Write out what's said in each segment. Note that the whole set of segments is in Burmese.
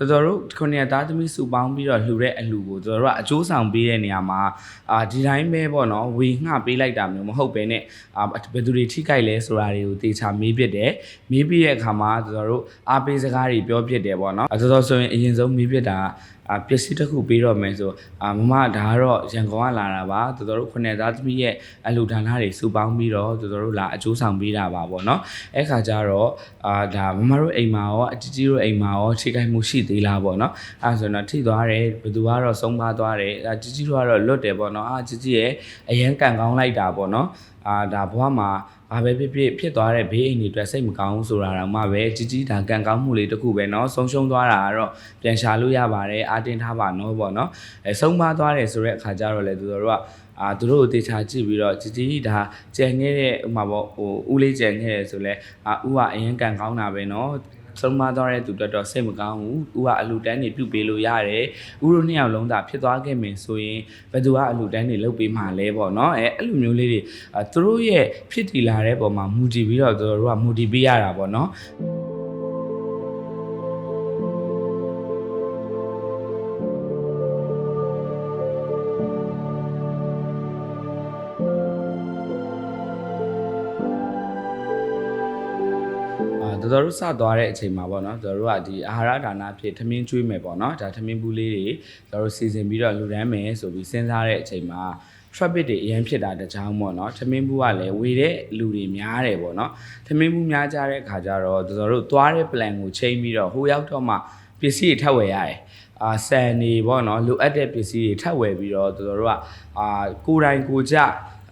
တော်တော်တို့ခုနှစ်သားသမီးစုပေါင်းပြီးတော့လှူတဲ့အလှူကိုတော်တော်တို့ကအကျိုးဆောင်ပေးတဲ့နေရာမှာအာဒီတိုင်းပဲပေါ့နော်ဝေငှပေးလိုက်တာမျိုးမဟုတ်ပဲနဲ့အာဘယ်သူတွေထိကြိုက်လဲဆိုတာတွေကိုတေချာမေးပြတယ်မေးပြတဲ့အခါမှာတော်တော်တို့အားပေးစကားတွေပြောပြတယ်ပေါ့နော်အဲတော်တော်ဆိုရင်အရင်ဆုံးမေးပြတာအာ ပစ္စည်းတစ်ခုပေးတော့မယ်ဆိုအာမမဒါကတော့ရန်ကုန်ကလာတာပါတော်တော်တို့ခုနှစ်သားသမီးရဲ့အလှူဒါနတွေစုပေါင်းပြီးတော့တော်တော်တို့လာအကျိုးဆောင်ပေးတာပါပေါ့နော်အဲ့ခါကျတော့အာဒါမမတို့အိမ်မှာရောအကြီးကြီးတို့အိမ်မှာရောထိခိုက်မှုရှိသေးလားပေါ့နော်အဲ့ဒါဆိုတော့ထိသွားတယ်ဘယ်သူကတော့ဆုံးပါသွားတယ်အကြီးကြီးတို့ကတော့လွတ်တယ်ပေါ့နော်အာကြီးကြီးရဲ့အရန်ကန်ကောင်းလိုက်တာပေါ့နော်အာဒါဘဝမှာဘာပဲဖြစ်ဖြစ်ဖြစ်သွားတဲ့ဘေးအိမ်တွေအတွက်စိတ်မကောင်းဘူးဆိုတာတော့မှပဲကြီးကြီးဒါကန်ကောင်းမှုလေးတစ်ခုပဲเนาะဆုံးရှုံးသွားတာကတော့ပြန်ရှာလို့ရပါတယ်အာတင်ထားပါနော်ပေါ့နော်အဲဆုံးပါသွားတယ်ဆိုတဲ့အခါကျတော့လေသူတို့ကအာသူတို့ကိုတေချာကြည့်ပြီးတော့ကြီးကြီးဒါကြံခဲ့တဲ့ဥမာပေါ့ဟိုဦးလေးကြံခဲ့တယ်ဆိုလဲအာဦးကအရင်ကန်ကောင်းတာပဲเนาะ ဆုံးမသွားတဲ့သူတို့တော့စိတ်မကောင်းဘူး။ဦးကအလူတန်းနေပြုတ်ပေးလို့ရတယ်။ဦးတို့နှစ်ယောက်လုံးသာဖြစ်သွားခဲ့မယ်ဆိုရင်ဘယ်သူကအလူတန်းနေလုပ်ပေးမှလဲပေါ့နော်။အဲအဲ့လိုမျိုးလေးတွေအဲသူတို့ရဲ့ဖြစ်တည်လာတဲ့ပုံမှာမူတည်ပြီးတော့သူတို့ကမူတည်ပေးရတာပေါ့နော်။ အာတော်တော်တို့စသွားတဲ့အချိန်မှာပေါ့နော်တော်တော်တို့ကဒီအာဟာရဒါနဖြစ်ထမင်းကျွေးမယ်ပေါ့နော်ဒါထမင်းဘူးလေးတွေတော်တော်စီစဉ်ပြီးတော့လူတန်းမယ်ဆိုပြီးစဉ်းစားတဲ့အချိန်မှာ traffic တွေအရင်ဖြစ်တာတကြောင်ပေါ့နော်ထမင်းဘူးကလည်းဝေတဲ့လူတွေများတယ်ပေါ့နော်ထမင်းဘူးများကြတဲ့ခါကျတော့တော်တော်တို့သွားတဲ့ plan ကိုချိန်ပြီးတော့ဟိုရောက်တော့မှပစ္စည်းတွေထပ်ဝယ်ရတယ်အာဆန်နေပေါ့နော်လိုအပ်တဲ့ပစ္စည်းတွေထပ်ဝယ်ပြီးတော့တော်တော်တို့ကအာကိုယ်တိုင်ကိုယ်ကြ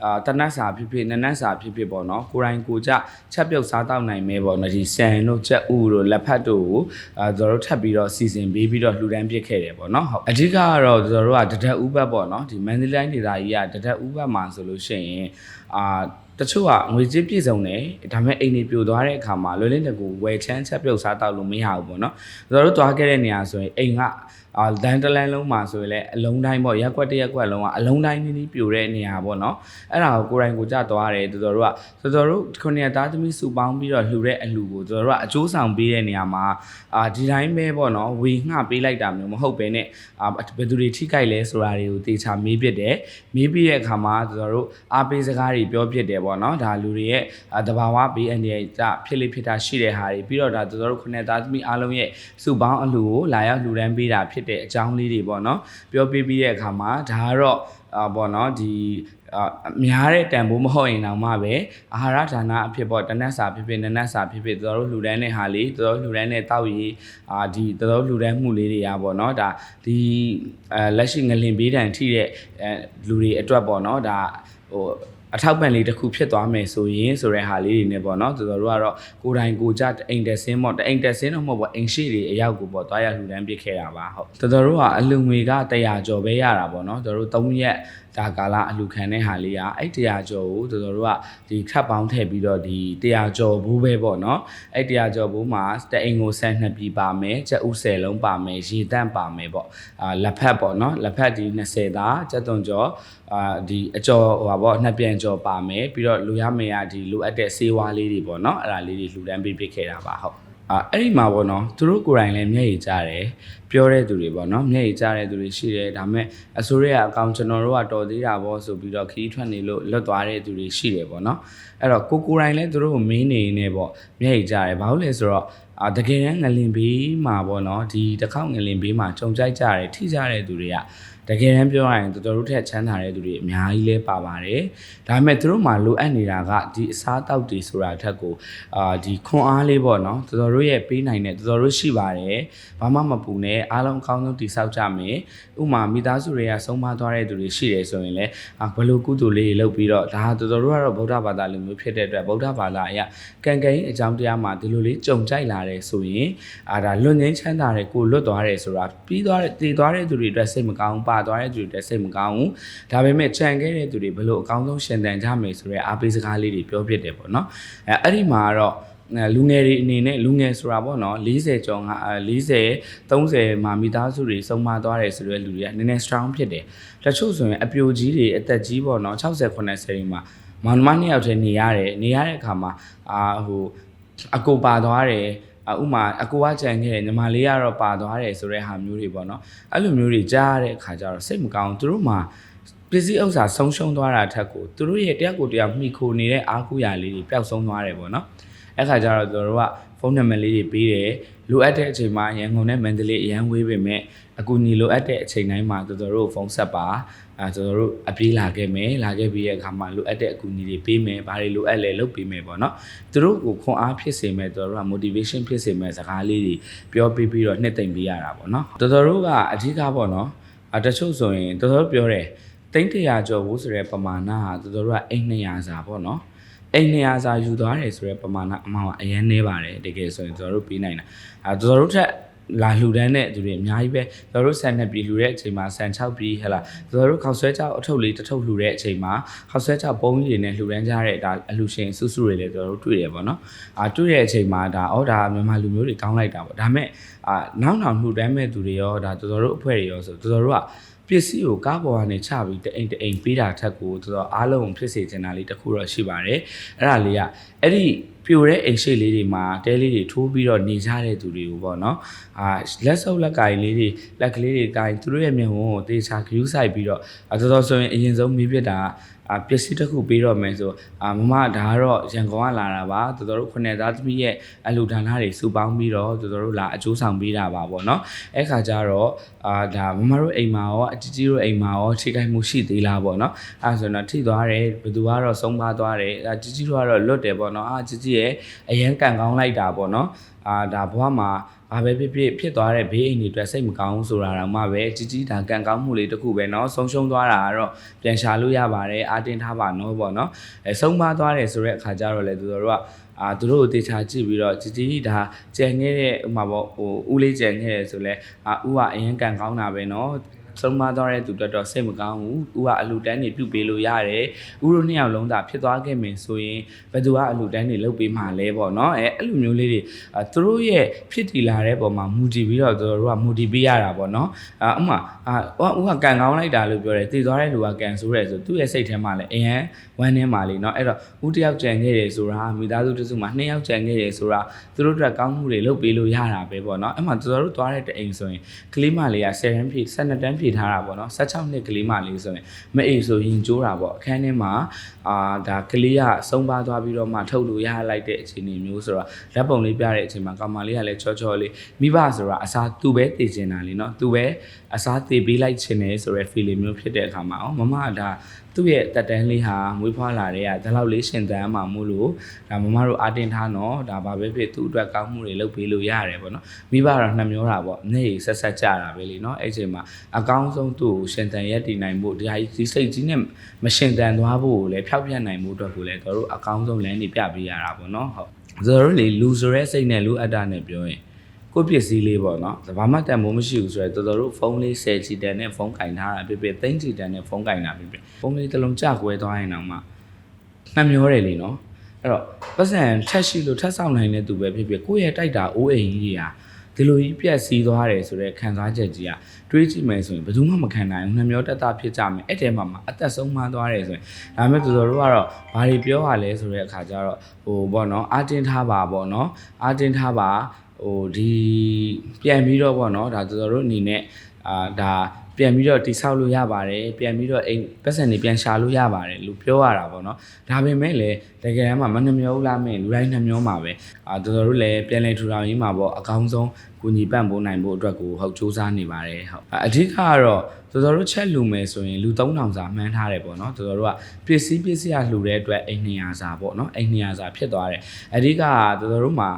အာတနတ်စာဖြစ်ဖြစ်နနတ်စာဖြစ်ဖြစ်ပေါ့နော်ကိုယ်တိုင်ကိုယ်ကြချက်ပြုတ်စားတောက်နိုင်မဲပေါ့နော်ဒီဆန်တို့ချက်ဥတို့လက်ဖက်တို့ကိုအာတို့တို့ထပ်ပြီးတော့စီစဉ်ပေးပြီးတော့လှူဒန်းပစ်ခဲ့တယ်ပေါ့နော်ဟုတ်အဓိကကတော့တို့တို့ကတဒက်ဥပတ်ပေါ့နော်ဒီမန္တလေးတိုင်းဒေသကြီးကတဒက်ဥပတ်မှာဆိုလို့ရှိရင်အာတချို့ကငွေကြေးပြည့်စုံတယ်ဒါပေမဲ့အိမ်တွေပြိုသွားတဲ့အခါမှာလွယ်လင်းတကူဝယ်ချမ်းချက်ပြုတ်စားတောက်လို့မရဘူးပေါ့နော်တို့တို့သွားခဲ့တဲ့နေရာဆိုရင်အိမ်က အာလန်တလန်လုံးမှာဆိုရင်လည်းအလုံးတိုင်းပေါ့ရက်ကွက်တစ်ရက်ကွက်လုံးကအလုံးတိုင်းနီးနီးပြိုတဲ့နေရာပေါ့နော်အဲ့ဒါကိုကိုယ်တိုင်ကိုကြသွားတယ်တော်တော်တို့ကတော်တော်တို့ခုနှစ်သားသမီးစုပေါင်းပြီးတော့လှူတဲ့အလှူကိုတော်တော်တို့ကအကျိုးဆောင်ပေးတဲ့နေရာမှာအာဒီတိုင်းပဲပေါ့နော်ဝေငှပေးလိုက်တာမျိုးမဟုတ်ပဲနဲ့အာဘယ်သူတွေထိကြိုက်လဲဆိုတာတွေကိုတေချာမေးပြတယ်မေးပြတဲ့အခါမှာတော်တော်တို့အားပေးစကားတွေပြောပြတယ်ပေါ့နော်ဒါလူတွေရဲ့အာတဘာဝဘေးအန္တရာယ်ကြဖြစ်လိဖြစ်တာရှိတဲ့ဟာတွေပြီးတော့ဒါတော်တော်တို့ခုနှစ်သားသမီးအားလုံးရဲ့စုပေါင်းအလှူကိုလာရောက်လှူဒန်းပေးတာဖြစ်တဲ့အကြောင်းလေးတွေပေါ့နော်ပြောပြပြီးတဲ့အခါမှာဒါကတော့အာပေါ့နော်ဒီအများတဲ့တန်ဖိုးမဟုတ်ရင်တောင်မှပဲအာဟာရဒါနအဖြစ်ပေါ့တနက်စာဖြစ်ဖြစ်နနက်စာဖြစ်ဖြစ်တော်တော်လှူဒန်းတဲ့ဟာလေးတော်တော်လှူဒန်းတဲ့တောက်ရည်အာဒီတော်တော်လှူဒန်းမှုလေးတွေရာပေါ့နော်ဒါဒီအဲလက်ရှိငလင်ပေးတန်ထိတဲ့လူတွေအတွက်ပေါ့နော်ဒါဟို အထောက်ပံ့လေးတစ်ခုဖြစ်သွားမယ်ဆိုရင်ဆိုတဲ့ဟာလေးတွေနဲ့ပေါ့နော်တော်တော်တို့ကတော့ကိုယ်တိုင်ကိုကြအိမ်တက်ဆင်းပေါ့တအိမ်တက်ဆင်းတော့မဟုတ်ပေါ့အိမ်ရှိတွေအရောက်ကိုပေါ့တွားရလှူဒန်းပစ်ခဲ့တာပါဟုတ်တော်တော်တို့ကအလူငွေက100ကျော်ပဲရတာပေါ့နော်တော်တို့3ရက်ဒါကာလအလူခံတဲ့ဟာလေးကအဲ့100ကျော်ကိုတော်တော်တို့ကဒီခတ်ပေါင်းထည့်ပြီးတော့ဒီ100ကျော်ဘူးပဲပေါ့เนาะအဲ့100ကျော်ဘူးမှာတအိမ်ကိုဆန်နှစ်ပြီပါမယ်ကြက်ဥ10လုံးပါမယ်ရေတန့်ပါမယ်ပေါ့အာလက်ဖက်ပေါ့เนาะလက်ဖက်ဒီ20သားကြက်သွန်ကျော်အာဒီအကျော်ဟိုပါပေါ့နှစ်ပြန်ကျော်ပါမယ်ပြီးတော့လူရမယ်ရဒီလိုအပ်တဲ့ဆေးဝါးလေးတွေပေါ့เนาะအဲ့ဒါလေးတွေလှူဒန်းပေးပေးခဲ့တာပါဟုတ် အာအဲ့ဒီမှာပေါ့နော်သူတို့ကိုယ်တိုင်လည်းမျက်ရည်ကျတယ်ပြောတဲ့သူတွေပေါ့နော်မျက်ရည်ကျတဲ့သူတွေရှိတယ်ဒါပေမဲ့အစိုးရအကောင်ကျွန်တော်တို့ကတော်သေးတာပေါ့ဆိုပြီးတော့ခီးထွက်နေလို့လွတ်သွားတဲ့သူတွေရှိတယ်ပေါ့နော်အဲ့တော့ကိုကိုယ်တိုင်လည်းသူတို့ကိုမင်းနေနေပေါ့မျက်ရည်ကျတယ်ဘာလို့လဲဆိုတော့အာတကယ်တမ်းငလင်ဘေးမှာပေါ့နော်ဒီတစ်ခေါက်ငလင်ဘေးမှာကြုံကြိုက်ကြတယ်ထိကြတဲ့သူတွေက တကယ်တမ်းပြောရရင်တော်တော်တို့ထက်ချမ်းသာတဲ့သူတွေအများကြီးလဲပါပါတယ်ဒါပေမဲ့သူတို့မှာလိုအပ်နေတာကဒီအစားအသောက်တွေဆိုတာထက်ကိုအာဒီခွန်အားလေးပေါ့နော်တော်တော်တို့ရဲ့ပေးနိုင်တဲ့တော်တော်တို့ရှိပါတယ်ဘာမှမပူနဲ့အားလုံးအကောင်းဆုံးတည်ဆောက်ကြမယ်ဥမာမိသားစုတွေကဆုံးမသွားတဲ့သူတွေရှိတယ်ဆိုရင်လည်းအာဘလို့ကုသိုလ်လေးတွေလုပ်ပြီးတော့ဒါတော်တော်တို့ကတော့ဗုဒ္ဓဘာသာလူမျိုးဖြစ်တဲ့အတွက်ဗုဒ္ဓဘာသာအရကံကံအကြောင်းတရားမှာဒီလိုလေးကြုံကြိုက်လာတယ်ဆိုရင်အာဒါလွတ်ငင်းချမ်းသာတယ်ကိုလွတ်သွားတယ်ဆိုတာပြီးသွားတဲ့တည်သွားတဲ့သူတွေအတွက်စိတ်မကောင်းပါသွားတဲ့သူတွေအတွက်စိတ်မကောင်းဘူးဒါပေမဲ့ကြံခဲ့တဲ့သူတွေဘလို့အကောင်းဆုံးရှင်သန်ကြမယ်ဆိုရဲအားပေးစကားလေးတွေပြောပြတယ်ပေါ့နော်အဲအဲ့ဒီမှာတော့လူငယ်တွေအနေနဲ့လူငယ်ဆိုတာပေါ့နော်40ကျော်ငါ40 30မှာမိသားစုတွေစုံမသွားတယ်ဆိုတော့လူတွေကနည်းနည်း strong ဖြစ်တယ်တချို့ဆိုရင်အပြိုကြီးတွေအသက်ကြီးပေါ့နော်60 80တွေမှာမောင်နှမနှစ်ယောက်တည်းနေရတယ်နေရတဲ့အခါမှာအာဟိုအကိုပါသွားတယ်အ ဥမာအကူကကြံခဲ့တယ်ညီမလေးကတော့ပါသွားတယ်ဆိုတဲ့ဟာမျိုးတွေပေါ့နော်အဲ့လိုမျိုးတွေကြားရတဲ့အခါကျတော့စိတ်မကောင်းဘူးသူတို့မှာပစ္စည်းဥစ္စာဆုံးရှုံးသွားတာအထက်ကိုသူတို့ရဲ့တယောက်ကိုတယောက်မှီခိုနေတဲ့အားကိုးရာလေးတွေပျောက်ဆုံးသွားတယ်ပေါ့နော်အဲ့ခါကျတော့သူတို့က ဖုန်းနံပါတ်လေးတွေပေးတယ်လိုအပ်တဲ့အချိန်မှာရန်ကုန်နဲ့မန္တလေးအရန်ဝေးပေမဲ့အကူညီလိုအပ်တဲ့အချိန်တိုင်းမှာသူတို့ဖုန်းဆက်ပါအဲသူတို့အပြေးလာခဲ့မယ်လာခဲ့ပြီးရဲ့အခါမှာလိုအပ်တဲ့အကူညီတွေပေးမယ်ဘာတွေလိုအပ်လဲလုပ်ပေးမယ်ပေါ့နော်သူတို့ကိုခွန်အားဖြစ်စေမဲ့သူတို့က motivation ဖြစ်စေမဲ့စကားလေးတွေပြောပေးပြီးတော့နှစ်သိမ့်ပေးရတာပေါ့နော်တော်တော်တို့ကအဓိကပေါ့နော်အတချို့ဆိုရင်တော်တော်ပြောတယ်တိန့်တရာကျော်ဘူးဆိုတဲ့ပမာဏဟာတော်တော်တို့ကအိမ်200စာပေါ့နော် အိမ်200စာယူသွားတယ်ဆိုတော့ပမာဏအမှောင်ကအရင်နေပါတယ်တကယ်ဆိုရင်ကျွန်တော်တို့ပေးနိုင်တာအဲကျွန်တော်တို့ထက်လာလှူဒန်းတဲ့သူတွေအများကြီးပဲကျွန်တော်တို့ဆန်နှစ်ပြည်လှူတဲ့အချိန်မှာဆန်6ပြည်ဟဲ့လားကျွန်တော်တို့ခောက်ဆွဲကြောက်အထုပ်လေးတစ်ထုပ်လှူတဲ့အချိန်မှာခောက်ဆွဲကြောက်ပုံးကြီးတွေနဲ့လှူဒန်းကြတဲ့ဒါအလှူရှင်စုစုတွေလည်းကျွန်တော်တို့တွေ့ရပါတော့အာတွေ့တဲ့အချိန်မှာဒါအော်ဒါမြန်မာလူမျိုးတွေကောင်းလိုက်တာပေါ့ဒါမဲ့အာနောက်နောက်လှူဒန်းမဲ့သူတွေရောဒါကျွန်တော်တို့အဖွဲ့တွေရောဆိုကျွန်တော်တို့က ပစ္စည်းကိုကားပေါ်ကနေချပြီးတအိမ်တအိမ်ပေးတာထက်ကိုသူတော့အားလုံးဖြစ်စေချင်တာလေးတစ်ခုတော့ရှိပါတယ်အဲ့ဒါလေးကအဲ့ဒီပြိုတဲ့အိမ်ရှိလေးတွေမှာတဲလေးတွေထိုးပြီးတော့နေကြတဲ့သူတွေကိုပေါ့နော်အာလက်စုပ်လက်ကင်လေးတွေလက်ကလေးတွေကင်သူတို့ရဲ့မျက်ဝန်းကိုတေချာဂယူးဆိုင်ပြီးတော့အတော်တော်ဆိုရင်အရင်ဆုံးမေးပြတာ အာပစ္စည်းတစ်ခုပေးတော့မယ်ဆိုအာမမဒါကတော့ရန်ကုန်ကလာတာပါတော်တော်တို့ခုနှစ်သားသမီးရဲ့အလူဒါနတွေစုပေါင်းပြီးတော့တော်တော်တို့လာအကျိုးဆောင်ပေးတာပါပေါ့နော်အဲ့ခါကျတော့အာဒါမမတို့အိမ်မှာရောအကြီးကြီးတို့အိမ်မှာရောထိခိုက်မှုရှိသေးလားပေါ့နော်အဲ့ဆိုတော့ထိသွားတယ်ဘယ်သူကတော့ဆုံးပါသွားတယ်အာကြီးကြီးတို့ကတော့လွတ်တယ်ပေါ့နော်အာကြီးကြီးရဲ့အရန်ကန်ကောင်းလိုက်တာပေါ့နော်အာဒါဘဝမှာ ဘာပဲဖြစ်ဖြစ်ဖြစ်သွားတဲ့ဘေးအိမ်တွေအတွက်စိတ်မကောင်းဘူးဆိုတာတော့မှပဲကြီးကြီးဒါကန်ကောင်းမှုလေးတစ်ခုပဲเนาะဆုံးရှုံးသွားတာကတော့ပြန်ရှာလို့ရပါတယ်အာတင်ထားပါနော်ပေါ့เนาะအဲဆုံးပါသွားတယ်ဆိုတဲ့အခါကျတော့လေသူတို့ကအာသူတို့ကိုတေချာကြည့်ပြီးတော့ជីជីဒါကြံခဲ့တဲ့ဥမာပေါ့ဟိုဦးလေးကြံခဲ့တယ်ဆိုလဲအာဦးကအရင်ကန်ကောင်းတာပဲเนาะ ဆုံးမသွားတဲ့သူတို့တော့စိတ်မကောင်းဘူး။ဦးကအလူတန်းနေပြုတ်ပေးလို့ရတယ်။ဦးတို့နှစ်ယောက်လုံးသာဖြစ်သွားခဲ့မယ်ဆိုရင်ဘယ်သူကအလူတန်းနေလုပ်ပေးမှလဲပေါ့နော်။အဲအဲ့လိုမျိုးလေးတွေအဲသူတို့ရဲ့ဖြစ်တည်လာတဲ့ပုံမှာမူတည်ပြီးတော့သူတို့ကမူတည်ပေးရတာပေါ့နော်။အာဥမာအာဦးကကန်ကောင်းလိုက်တာလို့ပြောတယ်။တည်သွားတဲ့လူကကန်ဆိုးတယ်ဆိုသူ့ရဲ့စိတ်ထဲမှာလည်းအရင်ဝမ်းထဲမှာလေနော်။အဲ့တော့ဦးတစ်ယောက်ကြံခဲ့တယ်ဆိုတာမိသားစုတစ်စုမှာနှစ်ယောက်ကြံခဲ့တယ်ဆိုတာသူတို့အတွက်ကောင်းမှုတွေလုပ်ပေးလို့ရတာပဲပေါ့နော်။အဲ့မှာသူတို့သွားတဲ့တအိမ်ဆိုရင်ကလေးမလေးက10တန်းဖြည့်12တန်းဖြည့်ပေးထားတာပေါ့နော်16နှစ်ကလေးမလေးဆိုရင်မအိမ်ဆိုရင်ကျိုးတာပေါ့အခန်းထဲမှာအာဒါကလေးကဆုံးပါသွားပြီးတော့မှထုတ်လို့ရလိုက်တဲ့အခြေအနေမျိုးဆိုတော့လက်ပုံလေးပြတဲ့အချိန်မှာကောင်မလေးကလည်းချောချောလေးမိဘဆိုတာအစားသူပဲတည်ကျင်တာလေနော်သူပဲအစားတည်ပေးလိုက်ခြင်းနဲ့ဆိုရဲ feeling မျိုးဖြစ်တဲ့အခါမှာအော်မမဒါသူ့ရဲ့တက်တန်းလေးဟာမွေးဖွားလာတဲ့ကဒီလောက်လေးရှင်သန်မှမို့လို့ဒါမမတို့အာတင်ထားနော်ဒါဘာပဲဖြစ်သူ့အတွက်ကောင်းမှုတွေလုပ်ပေးလို့ရတယ်ပေါ့နော်မိဘတော့နှမျောတာပေါ့နေဆက်ဆက်ကြတာပဲလေနော်အဲ့ချိန်မှာအကောင်းဆုံးသူ့ကိုရှင်သန်ရက်တည်နိုင်ဖို့ဒီဟာဒီစိတ်ကြီးနဲ့မရှင်သန်သွားဖို့ကိုလည်းဖျောက်ပြတ်နိုင်မှုအတွက်ကိုလည်းတို့အကောင်းဆုံးလမ်းနေပြပေးရတာပေါ့နော်ဟုတ်ကျွန်တော်တို့လေလူဆိုရဲစိတ်နဲ့လူအပ်တာနဲ့ပြောရင်ကိုပစ္စည်းလေးပေါ့နော်။ဘာမှတန်ဖိုးမရှိဘူးဆိုတော့တော်တော်တို့ဖုန်းလေး10ချီတန်နဲ့ဖုန်းကင်ထားတာဖြစ်ဖြစ်3ချီတန်နဲ့ဖုန်းကင်တာဖြစ်ဖြစ်ဖုန်းလေးတစ်လုံးကြကွဲသွားရင်တော့မှနှမျောတယ်လीနော်။အဲ့တော့ပတ်စံထက်ရှိလို့ထက်ဆောင်နိုင်တဲ့သူပဲဖြစ်ဖြစ်ကိုယ့်ရဲ့တိုက်တာအိုးအိမ်ကြီးတွေဟာ ဒီလိုကြီးပြက်စီးသွားတယ်ဆိုတော့ခံစားချက်ကြီးကတွေးကြည့်မယ်ဆိုရင်ဘယ်သူမှမခံနိုင်ဘူးနှမျောတက်တာဖြစ်ကြမယ်အဲ့တဲမှာမှအသက်ဆုံးမသွားတယ်ဆိုရင်ဒါပေမဲ့တော်တော်တို့ကတော့ဘာတွေပြောရလဲဆိုတဲ့အခါကျတော့ဟိုပေါ့နော်အာတင်ထားပါပေါ့နော်အာတင်ထားပါဟိုဒီပြန်ပြီးတော့ပေါ့နော်ဒါတော်တော်တို့အနေနဲ့အာဒါ ပြန်ပြီးတော့တိဆောက်လို့ရပါတယ်ပြန်ပြီးတော့အိမ်ပတ်စံတွေပြန်ရှာလို့ရပါတယ်လို့ပြောရတာပေါ့နော်ဒါပေမဲ့လည်းတကယ်တမ်းမှာမနှမျောဘူးလားမင်းလူတိုင်းနှမျောမှာပဲအာတော်တော်တို့လည်းပြန်လဲထူထောင်ရင်းမှာပေါ့အကောင်းဆုံးကူညီပံ့ပိုးနိုင်ဖို့အတွက်ကိုဟုတ်စူးစမ်းနေပါတယ်ဟုတ်အဓိကကတော့တော်တော်တို့ချက်လူမယ်ဆိုရင်လူ3000စာမှန်းထားတယ်ပေါ့နော်တော်တော်တို့ကပစ္စည်းပစ္စည်းအလှူတဲ့အတွက်အိမ်200စာပေါ့နော်အိမ်200စာဖြစ်သွားတယ်အဓိကကတော်တော်တို့မှာ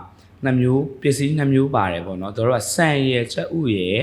နှစ်မျိုးပစ္စည်းနှစ်မျိုးပါတယ်ပေါ့နော်တို့တို့ကဆန်ရယ်ချက်ဥရယ်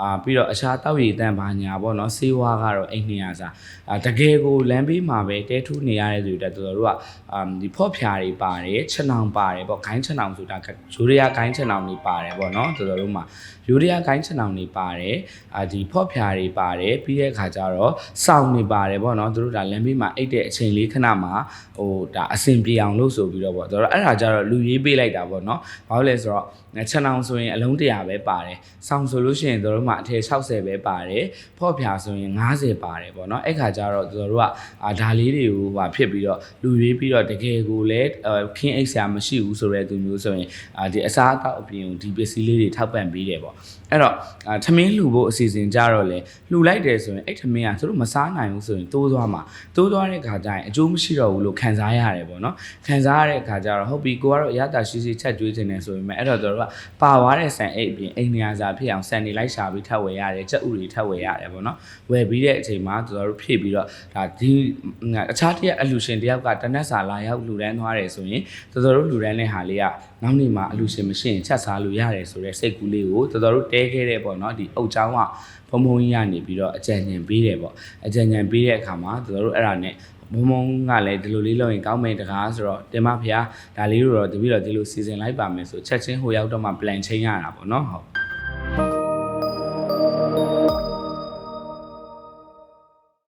အာပြီးတော့အခြားတောက်ရည်တန်ပါညာပေါ့နော်စေးဝါးကတော့အိမ်200စာအာတကယ်ကိုလမ်းဘေးမှာပဲတဲထူးနေရတဲ့သူတွေတော်တော်တို့ကအာဒီဖော့ဖြာတွေပါတယ်ချက်နောင်ပါတယ်ပေါ့ဂိုင်းချက်နောင်ဆိုတာဂျိုရီယာဂိုင်းချက်နောင်တွေပါတယ်ပေါ့နော်တော်တော်တို့မှာယူရီယာဂိုင်းချက်နောင်တွေပါတယ်အာဒီဖော့ဖြာတွေပါတယ်ပြီးတဲ့အခါကျတော့စောင်းတွေပါတယ်ပေါ့နော်တို့ဒါလမ်းဘေးမှာအိတ်တဲ့အချိန်လေးခဏမှာဟိုဒါအဆင်ပြေအောင်လို့ဆိုပြီးတော့ပေါ့တော်တော်အဲ့ဒါကျတော့လူရေးပေးလိုက်တာပေါ့နော်ဘာလို့လဲဆိုတော့ ချက်နောင်ဆိုရင်အလုံး100ပဲပါတယ်ဆောင်းဆိုလို့ရှိရင်တို့တို့မှအထည်60ပဲပါတယ်ဖော့ဖြာဆိုရင်90ပါတယ်ပေါ့နော်အဲ့ခါကျတော့တို့တို့ကအာဒါလေးတွေကိုဟာဖြစ်ပြီးတော့လူရွေးပြီးတော့တကယ်ကိုလည်းအာခင်းအိတ်ဆရာမရှိဘူးဆိုတဲ့သူမျိုးဆိုရင်အာဒီအစားအသောက်အပြင်ကိုဒီပစ္စည်းလေးတွေထောက်ပံ့ပေးတယ်ပေါ့အဲ့တော့အာထမင်းလှူဖို့အစီအစဉ်ကြတော့လေလှူလိုက်တယ်ဆိုရင်အဲ့ထမင်းကသူတို့မစားနိုင်ဘူးဆိုရင်တိုးသွားမှာတိုးသွားတဲ့ခါကျရင်အကျိုးမရှိတော့ဘူးလို့ခံစားရတယ်ပေါ့နော်ခံစားရတဲ့ခါကျတော့ဟုတ်ပြီကိုကတော့အရသာရှိရှိချက်ကျွေးနေတယ်ဆိုပေမဲ့အဲ့တော့တို့ကပါသွားတဲ့ဆန်အိတ်အပြင်အိမ်နေရာစာဖြစ်အောင်ဆန်နေလိုက်ရှာပြီးထပ်ဝယ်ရတယ်ချက်ဥတွေထပ်ဝယ်ရတယ်ပေါ့နော်ဝယ်ပြီးတဲ့အချိန်မှာတို့တို့ဖြည့်ပြီးတော့ဒါဒီအခြားတစ်ရက်အလူရှင်တယောက်ကတနက်စာလာရောက်လူတန်းသွားတယ်ဆိုရင်တို့တို့လူတန်းတဲ့ဟာလေးကနောက်နေ့မှာအလူရှင်မရှိရင်ချက်စားလို့ရတယ်ဆိုတဲ့စိတ်ကူးလေးကိုတို့တို့တဲခဲ့တဲ့ပေါ့နော်ဒီအုတ်ချောင်းကဘုံဘုံကြီးကနေပြီးတော့အကြံဉာဏ်ပေးတယ်ပေါ့အကြံဉာဏ်ပေးတဲ့အခါမှာတို့တို့အဲ့ဒါနဲ့ ဘုံဘုံကလည်းဒီလိုလေးလုပ်ရင်ကောင်းမယ်တကားဆိုတော့တင်မဖေဒါလေးတို့တော့တပည့်တော်ဒီလိုစီစဉ်လိုက်ပါမယ်ဆိုချက်ချင်းဟိုရောက်တော့မှ plan ချင်းရတာပေါ့နော်ဟုတ်